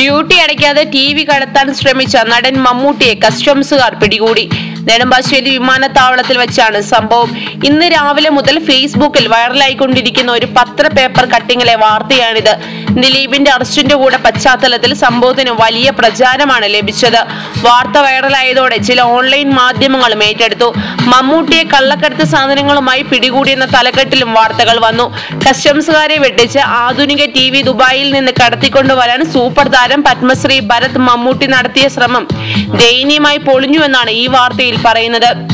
Duty അടയ്ക്കാതെ T V കടത്താൻ ശ്രമിച്ച നടൻ മമ്മൂട്ടിയെ കസ്റ്റംസുകാർ പിടികൂടി. നെടുമ്പാശ്ശേരി വിമാനത്താവളത്തിൽ വെച്ചാണ് സംഭവം. ഇന്ന് രാവിലെ മുതൽ ഫേസ്ബുക്കിൽ വൈറലായിക്കൊണ്ടിരിക്കുന്ന ഒരു പത്ര പേപ്പർ കട്ടിങ്ങിലെ വാർത്തയാണിത്. ദിലീപിന്റെ അറസ്റ്റിന്റെ കൂടെ പശ്ചാത്തലത്തിൽ സംഭവത്തിന് വലിയ പ്രചാരമാണ് ലഭിച്ചത്. വാർത്ത വൈറലായതോടെ ചില ഓൺലൈൻ മാധ്യമങ്ങളും ഏറ്റെടുത്തു. മമ്മൂട്ടിയെ കള്ളക്കടത്ത് സാധനങ്ങളുമായി പിടികൂടിയെന്ന തലക്കെട്ടിലും വാർത്തകൾ വന്നു. കസ്റ്റംസുകാരെ വെട്ടിച്ച് ആധുനിക ടി വി ദുബായിൽ നിന്ന് കടത്തിക്കൊണ്ടുവരാൻ സൂപ്പർ താരം പത്മശ്രീ ഭരത് മമ്മൂട്ടി നടത്തിയ ശ്രമം ദയനീയമായി പൊളിഞ്ഞുവെന്നാണ് ഈ വാർത്തയിൽ പറയുന്നത്.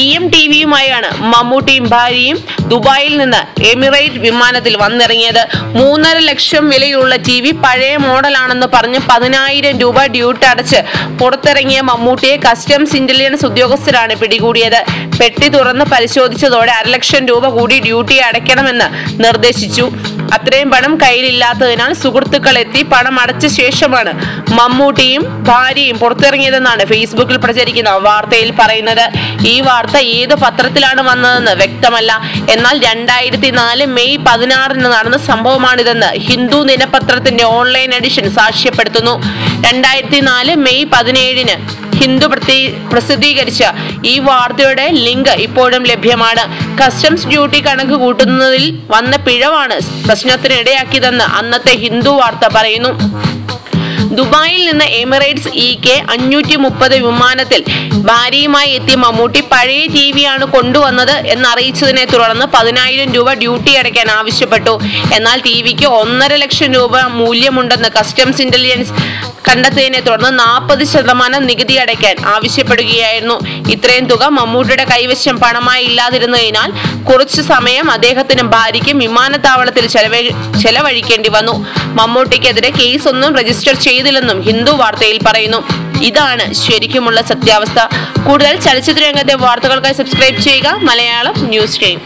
ഇ എം ടി വിയുമായാണ് മമ്മൂട്ടിയും ഭാര്യയും ദുബായിൽ നിന്ന് എമിറേറ്റ് വിമാനത്തിൽ വന്നിറങ്ങിയത്. മൂന്നര ലക്ഷം വിലയുള്ള ടി വി പഴയ മോഡലാണെന്ന് പറഞ്ഞ് പതിനായിരം രൂപ ഡ്യൂട്ട് അടച്ച് പുറത്തിറങ്ങിയ മമ്മൂട്ടിയെ കസ്റ്റംസ് ഇന്റലിജൻസ് ഉദ്യോഗസ്ഥരാണ് പിടികൂടിയത്. പെട്ടി തുറന്ന് പരിശോധിച്ചതോടെ അരലക്ഷം രൂപ കൂടി ഡ്യൂട്ടി അടയ്ക്കണമെന്ന് നിർദ്ദേശിച്ചു. അത്രയും പണം കയ്യിലില്ലാത്തതിനാൽ സുഹൃത്തുക്കൾ എത്തി പണം അടച്ച ശേഷമാണ് മമ്മൂട്ടിയും ഭാര്യയും പുറത്തിറങ്ങിയതെന്നാണ് ഫേസ്ബുക്കിൽ പ്രചരിക്കുന്ന വാർത്തയിൽ പറയുന്നത്. ഈ വാർത്ത ഏത് പത്രത്തിലാണ് വന്നതെന്ന് വ്യക്തമല്ല. എന്നാൽ രണ്ടായിരത്തി നാല് മെയ് പതിനാറിന് നടന്ന സംഭവമാണിതെന്ന് ഹിന്ദു ദിനപത്രത്തിന്റെ ഓൺലൈൻ എഡിഷൻ സാക്ഷ്യപ്പെടുത്തുന്നു. രണ്ടായിരത്തി നാല് മെയ് പതിനേഴിന് ഹിന്ദു പ്രതി- പ്രസിദ്ധീകരിച്ച ഈ വാർത്തയുടെ ലിങ്ക് ഇപ്പോഴും ലഭ്യമാണ്. കസ്റ്റംസ് ഡ്യൂട്ടി കണക്ക് കൂട്ടുന്നതിൽ വന്ന പിഴവാണ് പ്രശ്നത്തിന് ഇടയാക്കിയതെന്ന് അന്നത്തെ ഹിന്ദു വാർത്ത പറയുന്നു. ദുബായിൽ നിന്ന് എമിറേറ്റ്സ് ഇ കെ അഞ്ഞൂറ്റി മുപ്പത് വിമാനത്തിൽ ഭാര്യയുമായി എത്തിയ മമ്മൂട്ടി പഴയ ടി വിയാണ് കൊണ്ടുവന്നത് എന്നറിയിച്ചതിനെ തുടർന്ന് പതിനായിരം രൂപ ഡ്യൂട്ടി അടയ്ക്കാൻ ആവശ്യപ്പെട്ടു. എന്നാൽ ടി വിക്ക് ഒന്നര ലക്ഷം രൂപ മൂല്യമുണ്ടെന്ന് കസ്റ്റംസ് ഇന്റലിജൻസ് കണ്ടെത്തിയതിനെ തുടർന്ന് നാൽപ്പത് ശതമാനം നികുതി അടയ്ക്കാൻ ആവശ്യപ്പെടുകയായിരുന്നു. ഇത്രയും തുക മമ്മൂട്ടിയുടെ കൈവശം പണമായി ഇല്ലാതിരുന്നതിനാൽ കുറച്ചു സമയം അദ്ദേഹത്തിനും ഭാര്യയ്ക്കും വിമാനത്താവളത്തിൽ ചെലവഴി ചെലവഴിക്കേണ്ടി വന്നു. മമ്മൂട്ടിക്കെതിരെ കേസൊന്നും രജിസ്റ്റർ ചെയ്തില്ലെന്നും ഹിന്ദു വാർത്തയിൽ പറയുന്നു. ഇതാണ് ശരിക്കുമുള്ള സത്യാവസ്ഥ. കൂടുതൽ ചലച്ചിത്ര രംഗത്തെ വാർത്തകൾക്കായി സബ്സ്ക്രൈബ് ചെയ്യുക. Malayalam news time.